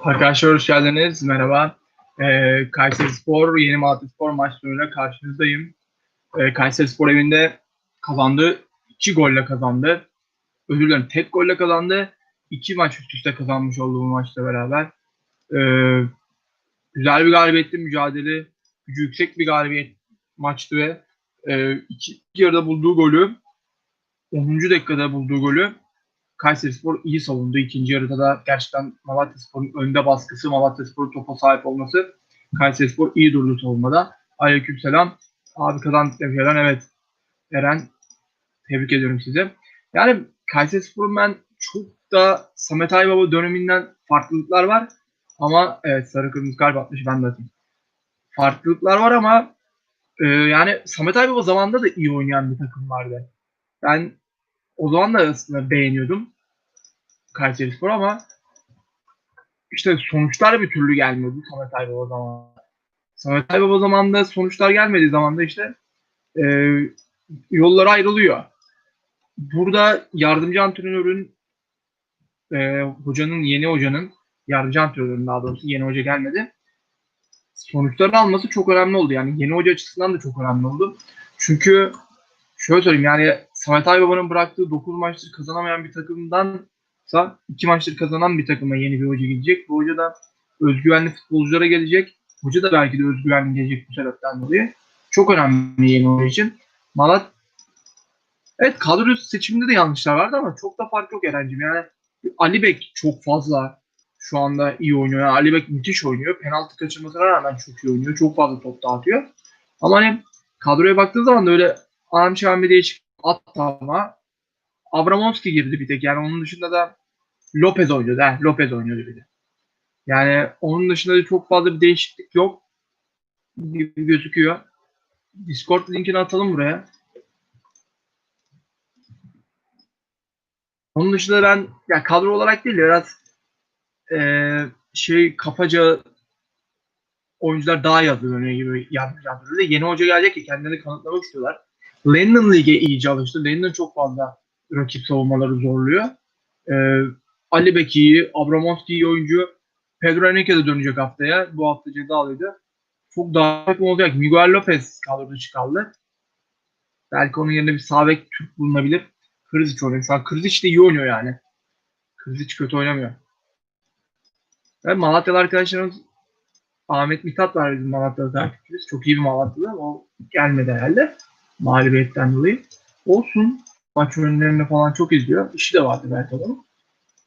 Arkadaşlar hoş geldiniz. Merhaba. Ee, Kayseri Spor, Yeni Malatya Spor maçlarıyla karşınızdayım. Ee, Kayseri Spor evinde kazandı. iki golle kazandı. Özür dilerim tek golle kazandı. İki maç üst üste kazanmış oldu bu maçla beraber. Ee, güzel bir galibiyetti mücadele. Gücü yüksek bir galibiyet maçtı ve e, iki, iki yarıda bulduğu golü 10. dakikada bulduğu golü Kayseri Spor iyi savundu. İkinci yarıda da gerçekten Malatya Spor'un önde baskısı, Malatya Spor'un topa sahip olması Kayseri Spor iyi durdu savunmada. Aleykümselam. Abi kazandık demişler. Evet. Eren tebrik ediyorum size. Yani Kayseri Spor'un ben çok da Samet Aybaba döneminden farklılıklar var. Ama evet sarı kırmızı kalp atmış ben de atayım. Farklılıklar var ama e, yani Samet Aybaba zamanında da iyi oynayan bir takım vardı. Ben o zaman da aslında beğeniyordum Kayseri Spor ama işte sonuçlar bir türlü gelmiyordu Samet Aybaba zamanında. Samet Aybaba zamanında sonuçlar gelmediği zaman da işte e, yollar ayrılıyor. Burada yardımcı antrenörün e, hocanın, yeni hocanın yardımcı antrenörün daha doğrusu yeni hoca gelmedi. Sonuçlarını alması çok önemli oldu. Yani yeni hoca açısından da çok önemli oldu. Çünkü şöyle söyleyeyim yani Samet Aybaba'nın bıraktığı 9 maçtır kazanamayan bir takımdansa 2 maçtır kazanan bir takıma yeni bir hoca gidecek. Bu hoca da özgüvenli futbolculara gelecek. Hoca da belki de özgüvenli gelecek bu sebepten dolayı. Çok önemli yeni hoca için. Malat Evet kadro seçiminde de yanlışlar vardı ama çok da fark yok Eren'cim. Yani Ali Bek çok fazla şu anda iyi oynuyor. Yani Ali Bek müthiş oynuyor. Penaltı kaçırmasına rağmen çok iyi oynuyor. Çok fazla top dağıtıyor. Ama hani kadroya baktığı zaman da öyle Anam bir değişik ama Abramovski girdi bir tek. Yani onun dışında da Lopez oynuyordu. He, Lopez oynuyordu bir de. Yani onun dışında da çok fazla bir değişiklik yok gibi gözüküyor. Discord linkini atalım buraya. Onun dışında ben ya kadro olarak değil de biraz e, şey kafaca oyuncular daha iyi hazırlanıyor gibi yardımcı. Yeni hoca gelecek ki kendilerini kanıtlamak istiyorlar. Lennon lige iyice alıştı. Lennon çok fazla rakip savunmaları zorluyor. Ee, Ali Bek iyi, Abramovski iyi oyuncu. Pedro Henrique de dönecek haftaya. Bu hafta ceza alıyordu. Çok daha takım olacak. Miguel Lopez kadroda çıkardı. Belki onun yerine bir sağ bek Türk bulunabilir. Krizic oynuyor. Şu an Krizic de iyi oynuyor yani. Krizic kötü oynamıyor. Ve Malatyalı arkadaşlarımız Ahmet Mithat var bizim Malatya'da takipçimiz. Çok iyi bir Malatyalı. O gelmedi herhalde mağlubiyetten dolayı. Olsun. Maç önlerini falan çok izliyor. İşi de vardı belki onun.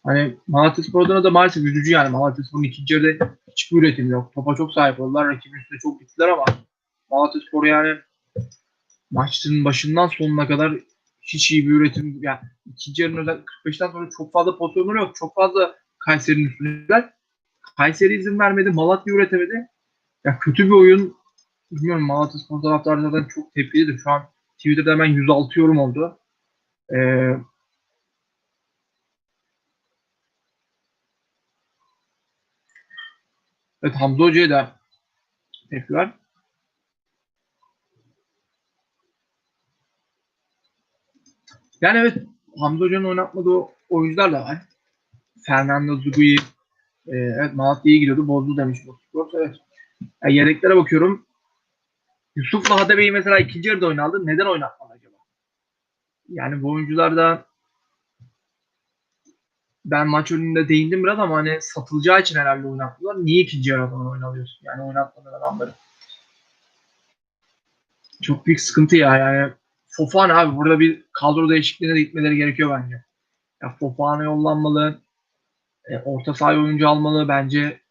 Hani Malatya Spor'dan da maalesef üzücü yani. Malatya Spor'un ikinci yarıda hiçbir üretim yok. Topa çok sahip oldular. Rakibin üstüne çok gittiler ama Malatya Spor yani maçın başından sonuna kadar hiç iyi bir üretim yani ikinci yarının özel 45'ten sonra çok fazla pozisyonları yok. Çok fazla Kayseri'nin üstündeler. Kayseri izin vermedi. Malatya üretemedi. Ya kötü bir oyun bilmiyorum Malatya Spor taraftarı zaten çok tepkilidir. Şu an Twitter'da hemen 106 yorum oldu. Ee, evet Hamza Hoca'ya da tepki var. Yani evet Hamza Hoca'nın oynatmadığı oyuncular da var. Fernando Zugui e, evet Malatya iyi gidiyordu. Bozdu demiş bu spor. Evet. Yani yedeklere bakıyorum. Yusuf'la Hadebe'yi mesela ikinci yarıda oynaldı. Neden oynatmadı acaba? Yani bu oyuncular da ben maç önünde değindim biraz ama hani satılacağı için herhalde oynattılar. Niye ikinci yarıdan oynalıyorsun? Yani oynatmadan adamları. Çok büyük sıkıntı ya yani. Fofana abi burada bir kadro değişikliğine de gitmeleri gerekiyor bence. Ya Fofana yollanmalı. E, orta saha oyuncu almalı. Bence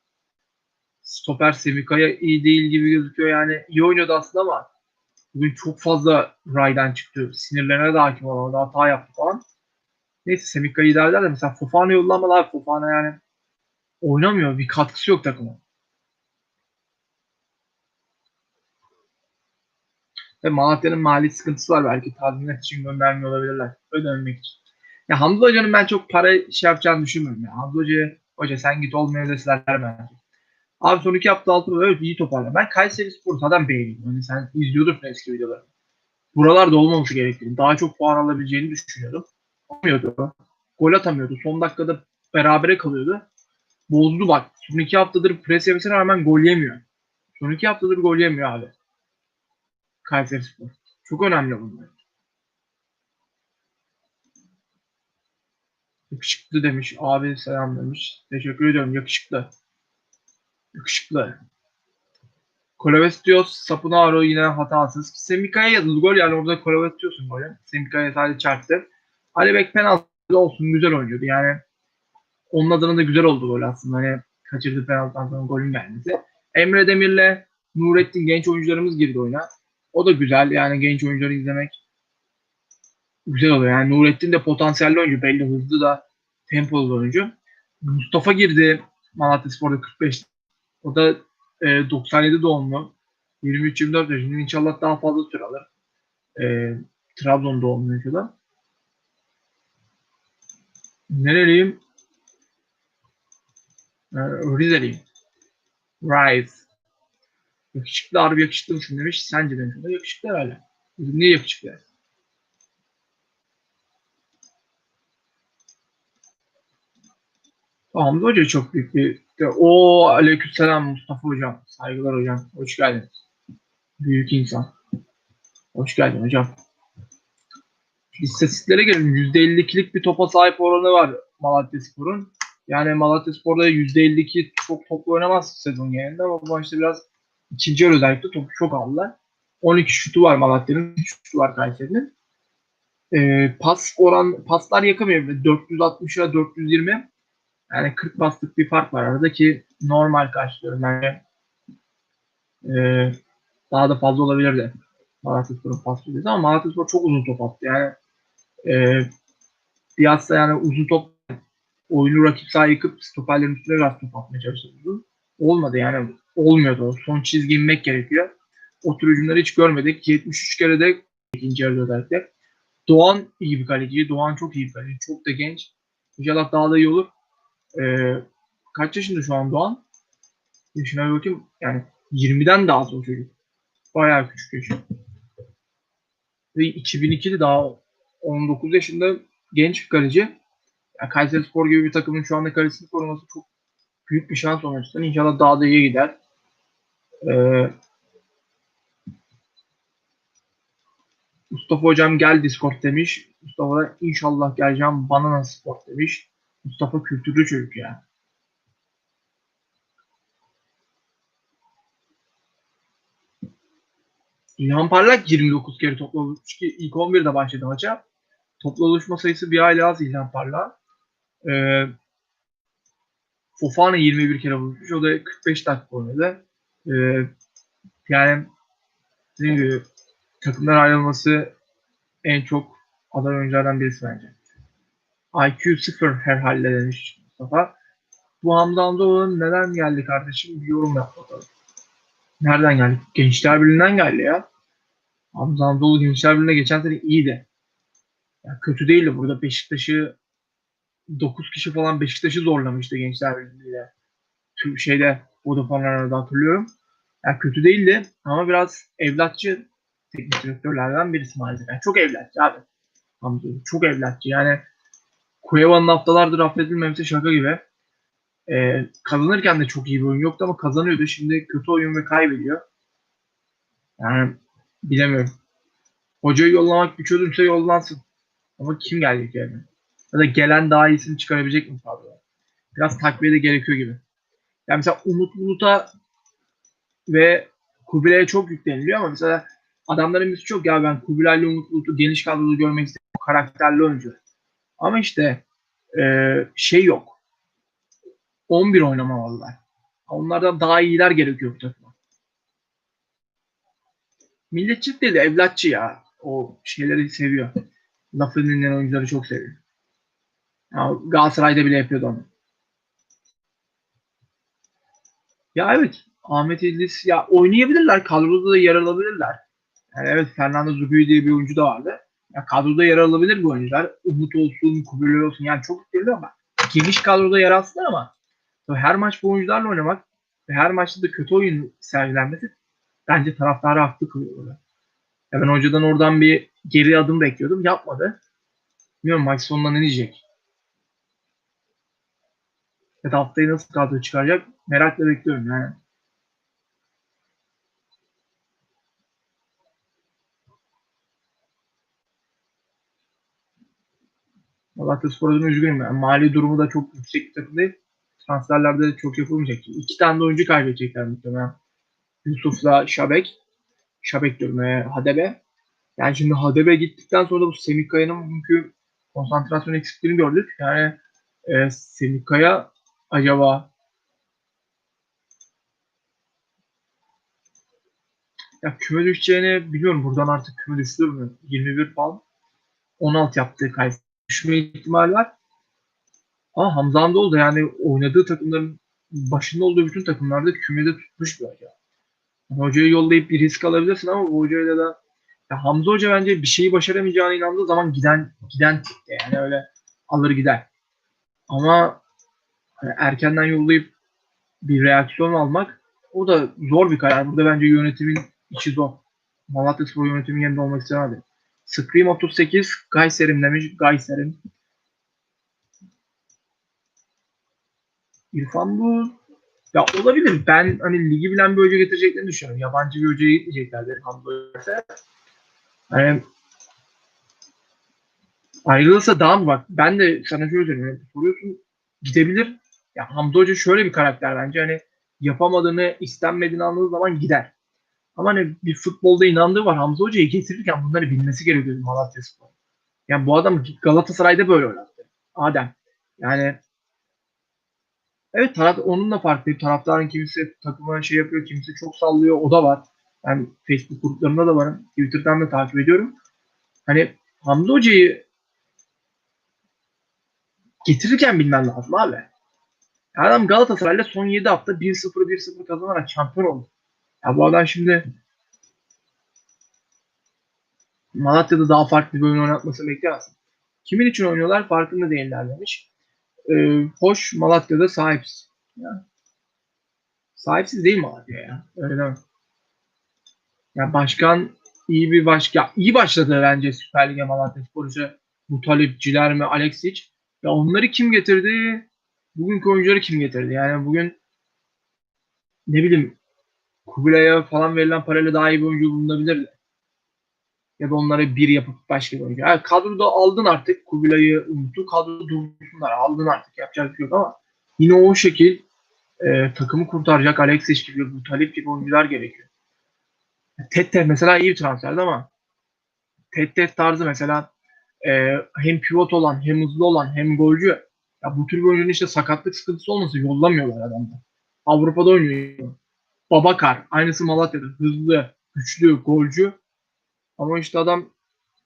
stoper Semikaya iyi değil gibi gözüküyor. Yani iyi oynuyordu aslında ama bugün çok fazla raydan çıktı. Sinirlerine de hakim olamadı. Hata yaptı falan. Neyse Semika'yı idare de mesela Fofana yollanmalı abi. Fofana yani oynamıyor. Bir katkısı yok takıma. Ve Malatya'nın mali sıkıntısı var belki. Tazminat için göndermiyor olabilirler. Ödememek için. Ya Hamza Hoca'nın ben çok para şey yapacağını düşünmüyorum. Ya. Hamza Hoca, hoca sen git olmaya deseler bence. Abi son iki hafta altı böyle iyi toparla. Ben Kayseri Spor zaten beğeniyorum. Yani sen izliyordun eski videoları. Buralarda olmaması gerektiğini, daha çok puan alabileceğini düşünüyordum. Olmuyordu. Gol atamıyordu. Son dakikada berabere kalıyordu. Bozdu bak. Son iki haftadır pres yemesine rağmen gol yemiyor. Son iki haftadır gol yemiyor abi. Kayseri Spor. Çok önemli bunlar. Yakışıklı demiş. Abi selam demiş. Teşekkür ediyorum. Yakışıklı. Yakışıklı. Kolavestios Sapunaro yine hatasız. Semika'ya yazıldı gol yani orada Kolavestios'un golü. Semika'ya sadece çarptı. Ali Bek penaltı olsun güzel oynuyordu yani. Onun adına da güzel oldu gol aslında. Hani kaçırdı penaltıdan sonra golün gelmesi. Emre Demir'le Nurettin genç oyuncularımız girdi oyuna. O da güzel yani genç oyuncuları izlemek güzel oluyor. Yani Nurettin de potansiyelli oyuncu. Belli hızlı da tempolu oyuncu. Mustafa girdi Malatya Spor'da 45. O da e, 97 doğumlu. 23-24 yaşında. İnşallah daha fazla süre alır. E, Trabzon doğumlu inşallah. Nereliyim? E, Rizeliyim. Rise. Yakışıklı harbi yakışıklı mısın demiş. Sence demiş. Yakışıklı herhalde. Niye yakışıklı? Hamza Hoca çok büyük bir... O aleykümselam Mustafa Hocam. Saygılar hocam. Hoş geldiniz. Büyük insan. Hoş geldin hocam. İstatistiklere gelelim. %52'lik bir topa sahip oranı var Malatya Spor'un. Yani Malatya Spor'da %52 çok toplu oynamaz sezon genelinde ama bu maçta biraz ikinci yarı özellikle topu çok aldılar. 12 şutu var Malatya'nın, 3 şutu var Kayseri'nin. Ee, pas oran paslar yakamıyor. 460'a 420 yani 40 bastık bir fark var arada ki normal karşılıyorum. Yani ee, daha da fazla olabilirdi. Malatyaspor'un pas süresi ama Malatyaspor çok uzun top attı. Yani e, Piyasa yani uzun top oyunu rakip sahaya yıkıp stoperlerin üstüne biraz top atmaya uzun. Olmadı yani. Olmuyordu. Son çizgi inmek gerekiyor. O tür hücumları hiç görmedik. 73 kere de ikinci yarıda özellikle. Doğan iyi bir kaleci. Doğan çok iyi bir kaleci. Çok da genç. İnşallah daha da iyi olur. Ee, kaç yaşında şu an Doğan? Yaşına bakayım. Yani 20'den daha az o çocuk. Bayağı küçük yaşı. Ve 2002'de daha 19 yaşında genç bir kaleci. Yani Kayseri Spor gibi bir takımın şu anda kalecisini koruması çok büyük bir şans onun açısından. İnşallah daha da iyi gider. Ee, Mustafa hocam gel Discord demiş. Mustafa da inşallah geleceğim Banana Sport demiş. Mustafa kültürlü çocuk ya. İlhan Parlak 29 kere topla oluşmuş ki ilk 11'de başladı maça. Topla oluşma sayısı bir aile az İlhan Parlak. Ee, Fofana 21 kere vurmuş. O da 45 dakika oynadı. Ee, yani dediğim gibi takımdan ayrılması en çok aday oyunculardan birisi bence. IQ 0 herhalde demiş Mustafa. Bu Hamza Hamzoğlu'nun neden geldi kardeşim? Bir yorum yap bakalım. Nereden geldi? Gençler Birliği'nden geldi ya. Hamza Hamzoğlu Gençler Birliği'ne geçen sene iyiydi. Yani kötü değildi. Burada Beşiktaş'ı 9 kişi falan Beşiktaş'ı zorlamıştı Gençler Birliği'yle. Tüm şeyde Vodafone Arena'da hatırlıyorum. Yani kötü değildi ama biraz evlatçı teknik direktörlerden birisi maalesef. Yani çok evlatçı abi. Hamza çok evlatçı. Yani Cueva'nın haftalardır affedilmemesi şaka gibi. Ee, kazanırken de çok iyi bir oyun yoktu ama kazanıyordu. Şimdi kötü oyun ve kaybediyor. Yani bilemiyorum. Hocayı yollamak bir çözümse yollansın. Ama kim gelecek yani? Ya da gelen daha iyisini çıkarabilecek mi fazla? Biraz takviye de gerekiyor gibi. Yani mesela Umut Bulut'a ve Kubilay'a çok yükleniliyor ama mesela adamların birisi çok ya ben Kubilay'la Umut Bulut'u geniş kadroda görmek istiyorum. Karakterli oyuncu. Ama işte e, şey yok. 11 oynamamalılar. Onlardan daha iyiler gerekiyor bu takıma. Milletçilik değil de evlatçı ya. O şeyleri seviyor. Lafı dinleyen oyuncuları çok seviyor. Ya Galatasaray'da bile yapıyordu onu. Ya evet Ahmet İdris ya oynayabilirler. Kadroda da yer alabilirler. Yani evet Fernando Zuguy diye bir oyuncu da vardı. Ya kadroda yer alabilir bu oyuncular. Umut olsun, Kubilay olsun. Yani çok istedim ama geniş kadroda yer alsınlar ama her maç bu oyuncularla oynamak ve her maçta da kötü oyun sergilenmesi bence taraftarı haklı kılıyor. Ya ben hocadan oradan bir geri adım bekliyordum. Yapmadı. Bilmiyorum maç sonunda ne diyecek. Evet, haftayı nasıl kadro çıkaracak merakla bekliyorum yani. Malatya Spor adına üzgünüm. Yani mali durumu da çok yüksek bir takım değil. Transferlerde de çok yapılmayacak. İki tane de oyuncu kaybedecekler muhtemelen. Yusuf'la Şabek. Şabek diyorum. E, Hadebe. Yani şimdi Hadebe gittikten sonra bu Semih Kaya'nın bugünkü konsantrasyon eksikliğini gördük. Yani e, Semih Kaya acaba ya küme düşeceğini biliyorum. Buradan artık küme düşülür mü? 21 puan. 16 yaptığı Kayseri düşme ihtimali var. Ama Hamza Hamzoğlu da yani oynadığı takımların başında olduğu bütün takımlarda kümede tutmuş bir hoca. Yani hocayı yollayıp bir risk alabilirsin ama bu hocayla da ya Hamza Hoca bence bir şeyi başaramayacağına inandığı zaman giden giden tipte yani öyle alır gider. Ama hani erkenden yollayıp bir reaksiyon almak o da zor bir karar. Burada bence yönetimin içi zor. Malatya Spor yönetimin yerinde olmak istemedi. Scream 38 Gayserim demiş. Gayserim. İrfan bu ya olabilir. Ben hani ligi bilen bir hoca getireceklerini düşünüyorum. Yabancı bir hocaya gitmeyeceklerdir Hamza Hoca. Hani ayrılırsa daha mı bak ben de sana şöyle söyleyeyim. Soruyorsun gidebilir. Ya Hamza Hoca şöyle bir karakter bence hani yapamadığını istenmediğini anladığı zaman gider. Ama hani bir futbolda inandığı var. Hamza Hoca'yı getirirken bunları bilmesi gerekiyor Malatya Spor. Yani bu adam Galatasaray'da böyle oynadı. Adem. Yani evet taraf, onunla farklı. Taraftarın kimisi takıma şey yapıyor, kimisi çok sallıyor. O da var. Ben Facebook gruplarında da varım. Twitter'dan da takip ediyorum. Hani Hamza Hoca'yı getirirken bilmen lazım abi. Adam Galatasaray'la son 7 hafta 1-0 1-0 kazanarak şampiyon oldu. Ya bu adam şimdi Malatya'da daha farklı bir oyun oynatması beklemezsin. Kimin için oynuyorlar farkında değiller demiş. Ee, hoş Malatya'da sahipsiz. Ya. Sahipsiz değil Malatya ya. Öyle deme. Ya başkan iyi bir başkan. iyi başladı bence Süper Lig'e Malatya Spor'u. Mutalip, Cilerme, Alexic. Ya onları kim getirdi? Bugünkü oyuncuları kim getirdi? Yani bugün ne bileyim Kubilay'a falan verilen parayla daha iyi bir oyuncu bulunabilirdi. Ya da onlara bir yapıp başka bir oyuncu. Yani kadroda aldın artık Kubilay'ı unuttu. Kadroda dursunlar. Aldın artık. Yapacak bir şey yok ama yine o şekil e, takımı kurtaracak Alexis gibi, bu Talip gibi oyuncular gerekiyor. Tette mesela iyi bir transferdi ama Tette tarzı mesela e, hem pivot olan, hem hızlı olan, hem golcü. Ya bu tür bir oyuncunun işte sakatlık sıkıntısı olmasa yollamıyorlar adamı. Avrupa'da oynuyor. Babakar. Aynısı Malatya'da. Hızlı, güçlü, golcü. Ama işte adam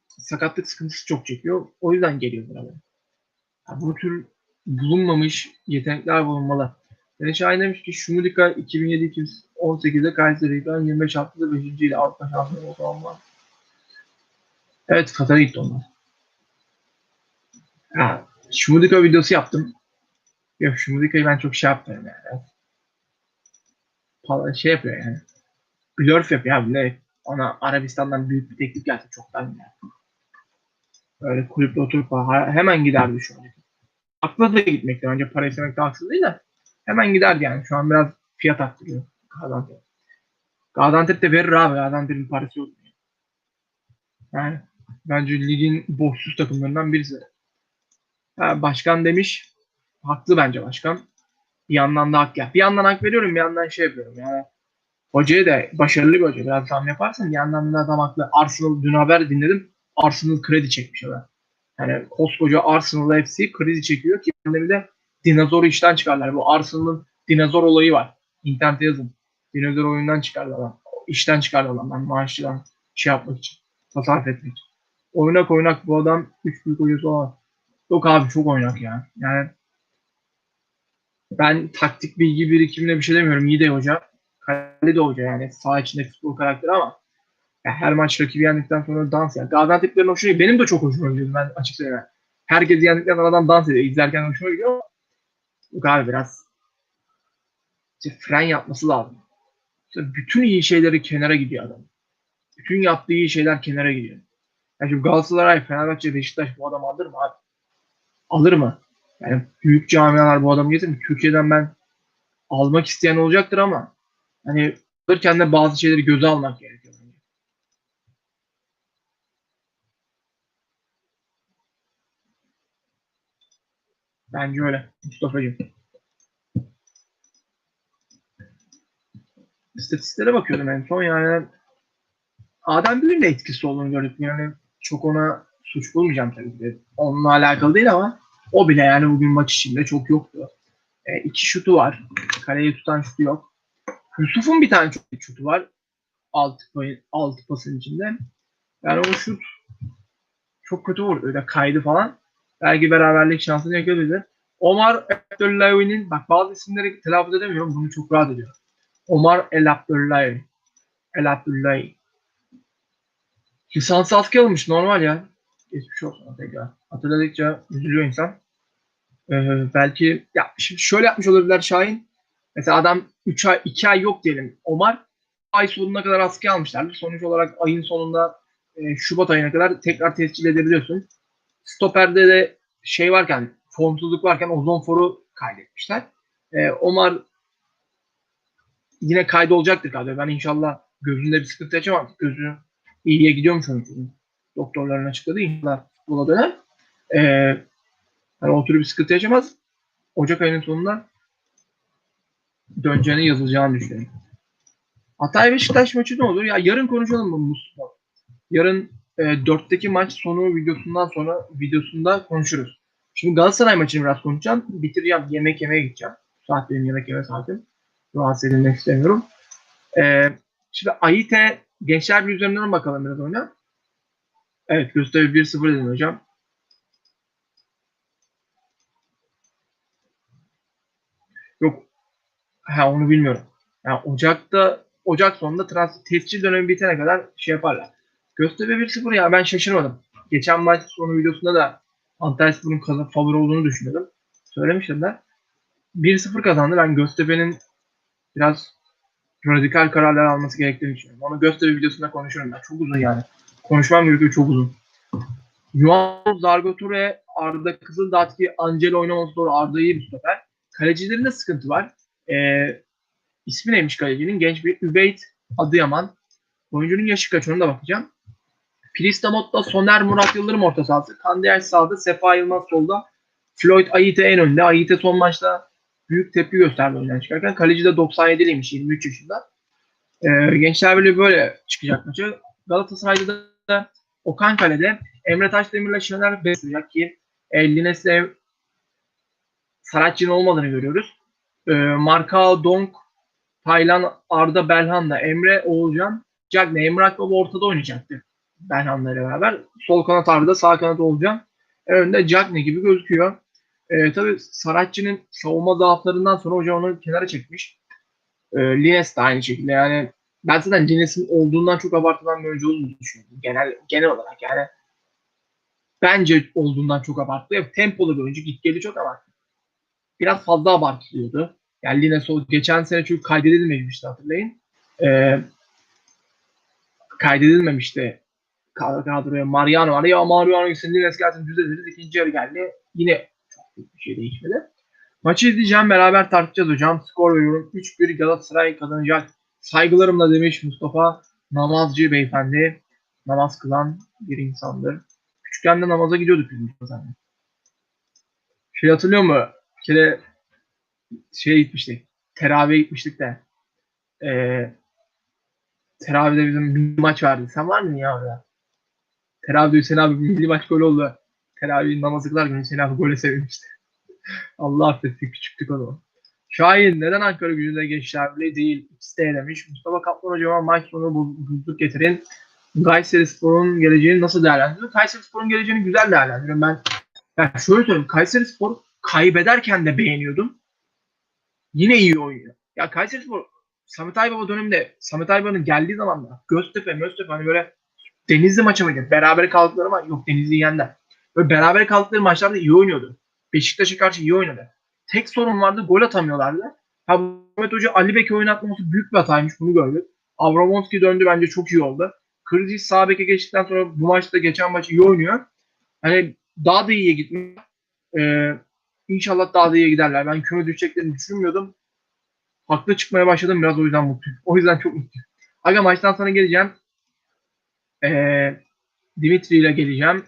sakatlık sıkıntısı çok çekiyor. O yüzden geliyor buraya. Yani bu tür bulunmamış yetenekler bulunmalı. Yani Şahin demiş ki Şumudika 2007-2018'de Kayseri'den 25 haftada 5. ile Avrupa şampiyonu olan var. Evet Katar'a gitti onlar. Ha, Şumudika videosu yaptım. Yok Şumudika'yı ben çok şey yapmıyorum yani falan şey yapıyor yani. Blurf yapıyor abi. Ne? Ona Arabistan'dan büyük bir teklif gelse çoktan yani. Böyle kulüple oturup hemen giderdi şu an. Akla da gitmekten önce para istemek de haksız değil de hemen giderdi yani. Şu an biraz fiyat arttırıyor Gaziantep. Gaziantep de verir abi. Gaziantep'in parası yok. Yani bence ligin boşsuz takımlarından birisi. Ha, başkan demiş. Haklı bence başkan bir yandan da hak ya. Bir yandan hak veriyorum bir yandan şey yapıyorum yani. Hocaya da başarılı bir hoca. Biraz tam yaparsın bir yandan da adam haklı. Arsenal dün haber dinledim. Arsenal kredi çekmiş adam. Yani koskoca Arsenal FC kredi çekiyor ki bir de dinozoru işten çıkarlar. Bu Arsenal'ın dinozor olayı var. İnternete yazın. Dinozor oyundan çıkardı adam. İşten çıkardı adam. Ben maaşçıdan şey yapmak için. Tasarruf etmek için. Oynak oynak bu adam 3 büyük hocası olan. Yok abi çok oynak ya. Yani ben taktik bilgi birikimine bir şey demiyorum. İyi de hoca. Kale de hoca yani. Sağ içinde futbol karakteri ama ya her maç rakibi yendikten sonra dans yani. Gaziantep'lerin hoşuna gidiyor. Benim de çok hoşuma gidiyor ben açık söyleyeyim. Herkes yendikten adam dans ediyor. İzlerken hoşuma gidiyor ama abi biraz işte fren yapması lazım. İşte bütün iyi şeyleri kenara gidiyor adam. Bütün yaptığı iyi şeyler kenara gidiyor. Yani şimdi Galatasaray, Fenerbahçe, Beşiktaş bu adam alır mı abi? Alır mı? Yani büyük camialar bu adamı getirmiş. Türkiye'den ben almak isteyen olacaktır ama hani alırken de bazı şeyleri göze almak gerekiyor. bence. Öyle. Mustafa'cığım. İstatistiklere bakıyordum en son yani Adem Bül'ün de etkisi olduğunu gördük. Yani çok ona suç bulmayacağım tabii ki. Onunla alakalı değil ama o bile yani bugün maç içinde çok yoktu. E, iki şutu var. Kaleyi tutan şutu yok. Yusuf'un bir tane çok şutu var. Altı, payı- altı pasın içinde. Yani o şut çok kötü vurdu. Öyle kaydı falan. Belki beraberlik şansını yakaladı. Omar Abdullahi'nin bak bazı isimleri telaffuz edemiyorum. Bunu çok rahat ediyorum. Omar El Abdullahi. El Abdullahi. Lisans askı almış normal ya. Geçmiş olsun tekrar. Hatırladıkça üzülüyor insan. Ee, belki ya şöyle yapmış olabilirler Şahin. Mesela adam 3 ay 2 ay yok diyelim. Omar ay sonuna kadar askıya almışlardı. Sonuç olarak ayın sonunda e, Şubat ayına kadar tekrar tescil edebiliyorsun. Stoperde de şey varken formsuzluk varken ozon foru kaydetmişler. Ee, Omar yine kaydı olacaktır galiba. Ben inşallah gözünde bir sıkıntı yaşamam. Gözü iyiye gidiyormuş onun için. Doktorların açıkladı. İnşallah futbola döner. Ee, yani o türlü bir sıkıntı yaşamaz. Ocak ayının sonunda döneceğini yazılacağını düşünüyorum. Hatay Beşiktaş maçı ne olur? Ya yarın konuşalım mı Mustafa? Yarın e, 4'teki maç sonu videosundan sonra videosunda konuşuruz. Şimdi Galatasaray maçını biraz konuşacağım. Bitireceğim. Yemek yemeye gideceğim. Bu saat benim yemek yeme saatim. Rahatsız edilmek istemiyorum. E, şimdi Ayite Gençler bir üzerinden bakalım biraz oyuna. Evet gösteri 1-0 dedim hocam. Yok. Ha onu bilmiyorum. Yani Ocak'ta Ocak sonunda transfer tescil dönemi bitene kadar şey yaparlar. Göztepe 1-0 ya ben şaşırmadım. Geçen maç sonu videosunda da Antalyaspor'un kazan favori olduğunu düşünüyordum. Söylemiştim de. 1-0 kazandı. Ben Göztepe'nin biraz radikal kararlar alması gerektiğini düşünüyorum. Onu Göztepe videosunda konuşurum ben. Çok uzun yani. Konuşmam gerekiyor çok uzun. Yuan Zargo Ture, Arda Kızıldatki, Angelo oynaması doğru Arda iyi bir stoper. Kalecilerinde sıkıntı var. Ee, ismi neymiş kalecinin? Genç bir Übeyt Adıyaman. Oyuncunun yaşı kaç ona da bakacağım. Pristamot'ta Soner Murat Yıldırım orta sahası. Kandiyaş sağda, Sefa Yılmaz solda. Floyd Ayite en önde. Ayite son maçta büyük tepki gösterdi oyundan çıkarken. Kaleci de 97'liymiş 23 yaşında. Ee, Gençler Birliği böyle çıkacak maçı. Galatasaray'da da Okan Kale'de Emre Taşdemir'le Şener Besuyacak ki e, Lines'le Saratçı'nın olmadığını görüyoruz. E, Marka Donk, Taylan, Arda Belhan'la Emre Oğulcan, Cagne, Emre Akbaba ortada oynayacaktı. Belhan'la ile beraber. Sol kanat Arda, sağ kanat Oğulcan. Önünde Cagne gibi gözüküyor. E, tabii Saratçı'nın savunma zaaflarından sonra hoca onu kenara çekmiş. E, Lines de aynı şekilde yani ben zaten Lines'in olduğundan çok abartılan bir oyuncu olduğunu düşünüyorum. Genel, genel olarak yani bence olduğundan çok abartı. Evet, tempolu bir oyuncu. Git geli çok abartı. Biraz fazla abartılıyordu. Yani Lines o geçen sene çünkü kaydedilmemişti hatırlayın. Ee, kaydedilmemişti kadroya Mariano var. Ya Mariano gitsin Lines gelsin düzeliriz. İkinci yarı geldi. Yine çok büyük bir şey değişmedi. Maçı izleyeceğim. Beraber tartışacağız hocam. Skor veriyorum. 3-1 Galatasaray kazanacak. Saygılarımla demiş Mustafa Namazcı beyefendi. Namaz kılan bir insandır. Küçükken de namaza gidiyorduk biz Mustafa Şey hatırlıyor mu? Bir kere şeye gitmiştik. Teravihe gitmiştik de. Ee, teravihde bizim milli maç vardı. Sen var mıydın ya orada? Teravihde Hüseyin abi milli maç gol oldu. Teravih namazı kılarken Hüseyin abi gole sevinmişti. Allah affetsin küçüktük o zaman. Şahin neden Ankara gücünde gençler bile değil? İkisi de demiş. Mustafa Kaplan hocama maç sonu buzluk getirin. Kayseri Spor'un geleceğini nasıl değerlendiriyor? Kayseri Spor'un geleceğini güzel değerlendiriyorum. Ben yani şöyle söyleyeyim. Kayseri Spor kaybederken de beğeniyordum. Yine iyi oynuyor. Ya Kayseri Spor Samet Aybaba döneminde Samet Aybaba'nın geldiği zaman da Göztepe, Göztepe hani böyle Denizli maçı mıydı? Beraber kaldıkları ama yok Denizli yendiler. Böyle beraber kaldıkları maçlarda iyi oynuyordu. Beşiktaş'a karşı iyi oynadı. Tek sorun vardı gol atamıyorlardı. Ha, Mehmet Hoca Ali Bek'i oynatmaması büyük bir hataymış bunu gördük. Avramovski döndü bence çok iyi oldu. Kırıcı sağ beke geçtikten sonra bu maçta geçen maçı iyi oynuyor. Hani daha da iyiye gitmiş. Ee, İnşallah daha da iyi giderler. Ben küme düşeceklerini düşünmüyordum. Haklı çıkmaya başladım biraz o yüzden mutluyum. O yüzden çok mutluyum. Aga maçtan sonra geleceğim. Ee, Dimitri ile geleceğim.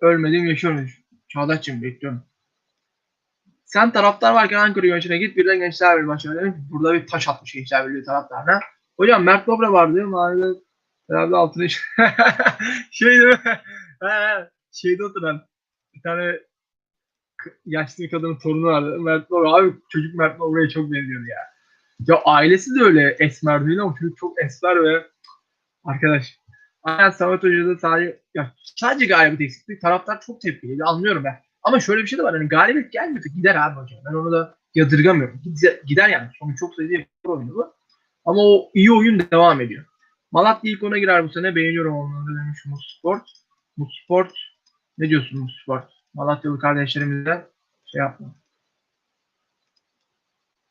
Ölmedim yaşıyorum. Çağdaş'cığım bekliyorum. Sen taraftar varken Ankara yönetimine git birden Gençler Birliği maçına demiş. Burada bir taş atmış Gençler Birliği taraftarına. Hocam Mert Dobra vardı. Mahallede herhalde altına şey değil mi? Şeyde oturan bir tane yaşlı bir kadının torunu vardı. Mert Dobra. Abi çocuk Mert Dobra'ya çok benziyordu ya. Ya ailesi de öyle esmer değil ama çocuk çok esmer ve arkadaş. Aynen Samet Hoca'da sadece ya sadece galibiyet eksikliği. Taraftar çok tepkiliydi. Anlıyorum ben. Ama şöyle bir şey de var. Hani galibiyet gelmiyorsa gider abi hocam. Ben onu da yadırgamıyorum. Gider, gider yani. Sonu çok sayıda bir oyunu bu. Ama o iyi oyun devam ediyor. Malatya ilk ona girer bu sene. Beğeniyorum onları demiş Musport. Musport. Ne diyorsun Musport? Malatyalı kardeşlerimizden şey yapma.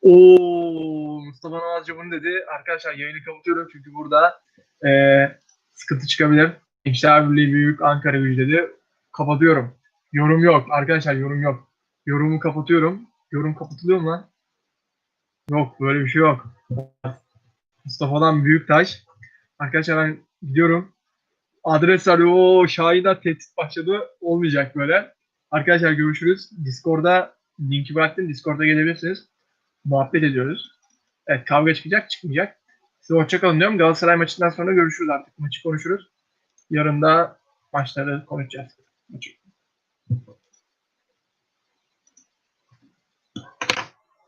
Oo Mustafa Namazcı bunu dedi. Arkadaşlar yayını kapatıyorum çünkü burada eee, sıkıntı çıkabilir. Gençler Birliği Büyük Ankara Gücü dedi. Kapatıyorum. Yorum yok. Arkadaşlar yorum yok. Yorumu kapatıyorum. Yorum kapatılıyor mu lan? Yok böyle bir şey yok. Mustafa'dan büyük taş. Arkadaşlar ben gidiyorum. Adres arıyor. Oo, Şahin'den tehdit başladı. Olmayacak böyle. Arkadaşlar görüşürüz. Discord'da linki bıraktım. Discord'a gelebilirsiniz. Muhabbet ediyoruz. Evet kavga çıkacak çıkmayacak. Size hoşçakalın diyorum. Galatasaray maçından sonra görüşürüz artık. Maçı konuşuruz. Yarın da maçları konuşacağız. Maçı.